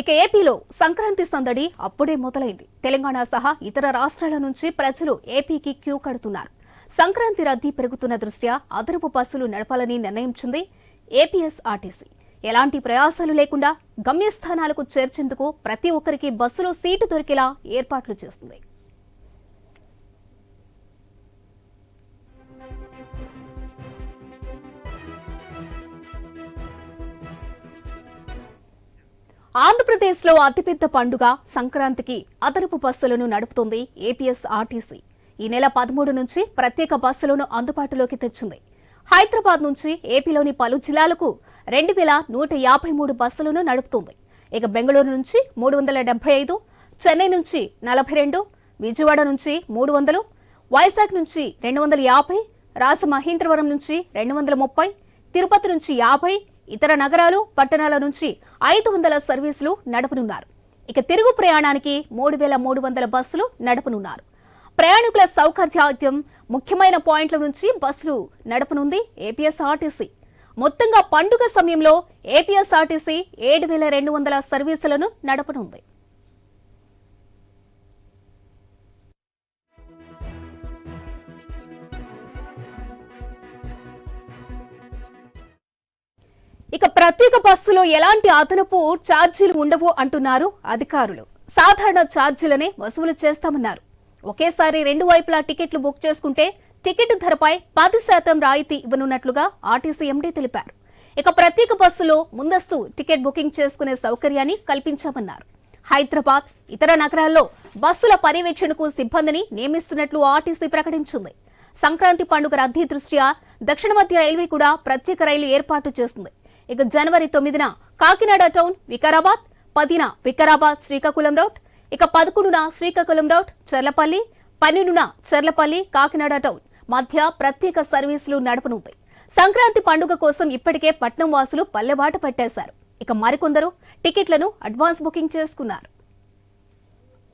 ఇక ఏపీలో సంక్రాంతి సందడి అప్పుడే మొదలైంది. తెలంగాణ సహా ఇతర రాష్ట్రాల నుంచి ప్రజలు ఏపీకి క్యూ కడుతున్నారు. సంక్రాంతి రద్దీ పెరుగుతున్న దృష్ట్యా అదనపు బస్సులు నడపాలని నిర్ణయించింది ఏపీఎస్ఆర్టీసీ. ఎలాంటి ప్రయాసాలు లేకుండా గమ్యస్థానాలకు చేర్చేందుకు ప్రతి ఒక్కరికి బస్సులో సీటు దొరికేలా ఏర్పాట్లు చేస్తుంది ఆంధ్రప్రదేశ్లో అతిపెద్ద పండుగ సంక్రాంతికి అదనపు బస్సులను నడుపుతోంది ఏపీఎస్ ఆర్టీసీ ఈ నెల పదమూడు నుంచి ప్రత్యేక బస్సులను అందుబాటులోకి తెచ్చింది. హైదరాబాద్ నుంచి ఏపీలోని పలు జిల్లాలకు రెండు వేల నూట యాభై మూడు బస్సులను నడుపుతుంది. ఇక బెంగళూరు నుంచి మూడు వందల డెబ్బై ఐదు చెన్నై నుంచి నలభై రెండు విజయవాడ నుంచి మూడు వందలు వైజాగ్ నుంచి రెండు వందల యాభై రాజమహేంద్రవరం నుంచి రెండు వందల ముప్పై తిరుపతి నుంచి యాభై ఇతర నగరాలు పట్టణాల నుంచి ఐదు వందల సర్వీసులు నడపనున్నారు. ఇక తిరుగు ప్రయాణానికి మూడు వేల మూడు వందల బస్సులు నడపనున్నారు. ప్రయాణికుల సౌకర్యార్థం ముఖ్యమైన పాయింట్ల నుంచి బస్సులు నడపనుంది ఏపీఎస్ఆర్టీసీ. మొత్తంగా పండుగ సమయంలో ఏపీఎస్ఆర్టీసీ ఏడు వేల రెండు వందల సర్వీసులను నడపనుంది. ఇక ప్రత్యేక బస్సులో ఎలాంటి అదనపు ఛార్జీలు ఉండవు అంటున్నారు అధికారులు. సాధారణ ఛార్జీలనే వసూలు చేస్తామన్నారు. ఒకేసారి రెండు వైపులా టికెట్లు బుక్ చేసుకుంటే టికెట్ ధరపై పది శాతం రాయితీ ఇవ్వనున్నట్లుగా ఆర్టీసీ ఎండీ తెలిపారు. ఇక ప్రత్యేక బస్సులో ముందస్తు టికెట్ బుకింగ్ చేసుకునే సౌకర్యాన్ని కల్పించామన్నారు. హైదరాబాద్ ఇతర నగరాల్లో బస్సుల పర్యవేక్షణకు సిబ్బందిని నియమిస్తున్నట్లు ఆర్టీసీ ప్రకటించింది. సంక్రాంతి పండుగ రద్దీ దృష్ట్యా దక్షిణ మధ్య రైల్వే కూడా ప్రత్యేక రైలు ఏర్పాటు చేస్తుంది. ఇక జనవరి తొమ్మిదిన కాకినాడ టౌన్ వికారాబాద్ పదిన వికారాబాద్ శ్రీకాకుళం రౌట్ ఇక పదకొండున శ్రీకాకుళం రౌట్ చెర్లపల్లి పన్నెండున చెర్లపల్లి కాకినాడ టౌన్ మధ్య ప్రత్యేక సర్వీసులు నడపనుంది. సంక్రాంతి పండుగ కోసం ఇప్పటికే పట్నం వాసులు పల్లెబాట పట్టేశారు. ఇక మరికొందరు టికెట్లను అడ్వాన్స్ బుకింగ్ చేసుకున్నారు.